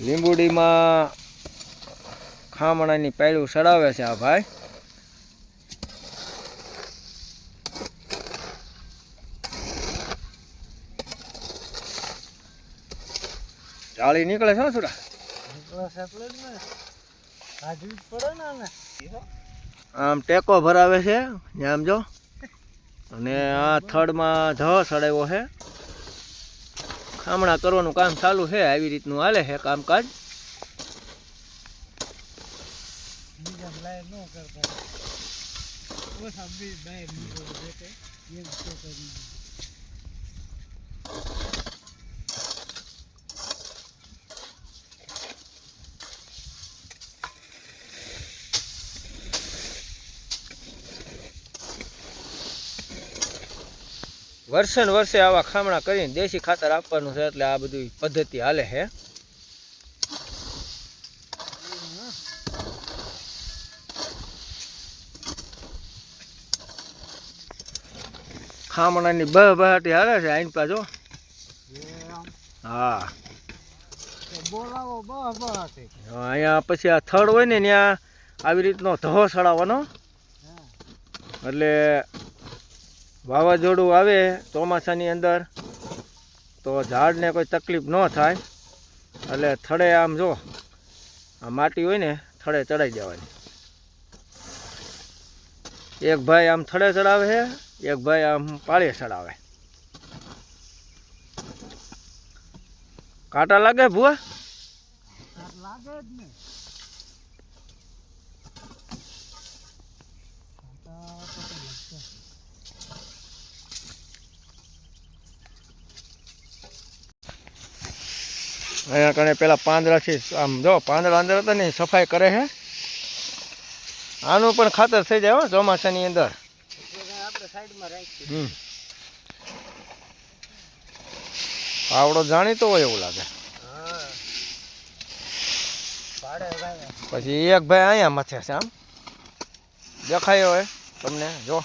લીંબુડીમાં ખામણાની પાયડું સડાવે છે આ ભાઈ. જાળી નીકળે છે હો આમ ટેકો ભરાવે છે આમ જો. અને આ થડમાં ધ સડાવ્યો છે. ખામણા કરવાનું કામ ચાલુ છે આવી રીતનું હાલે છે કામકાજ. વર્ષે ને વર્ષે આવા ખામણા કરીને દેશી ખાતર આપવાનું છે એટલે આ બધી પદ્ધતિ હાલે છે. ખામણાની બહ બહાટી હાલે છે આઈન પાછો. હા. અહીંયા પછી આ થડ હોય ને ત્યાં આવી રીતનો ધહો સડાવવાનો એટલે વાવાઝોડું આવે ચોમાસાની અંદર, તો ઝાડને કોઈ તકલીફ ન થાય. એટલે થડે આમ જો, આ માટી હોય ને, થડે ચડાઈ દેવાની. એક ભાઈ આમ થડે ચડાવે છે, એક ભાઈ આમ પાળીએ ચડાવે. કાંટા લાગે ભૂવા? લાગે જ ને અહીંયા કણે પેલા પાંદડાથી, આમ જો, પાંદડા અંદર હતા ને, સફાઈ કરે છે આનું પણ ખાતર થઈ જાય હો ચોમાસાની અંદર. આવડો જાણીતો હોય એવું લાગે. પછી એક ભાઈ અહીંયા મથે છે આમ. દેખાયો હોય તમને, જો.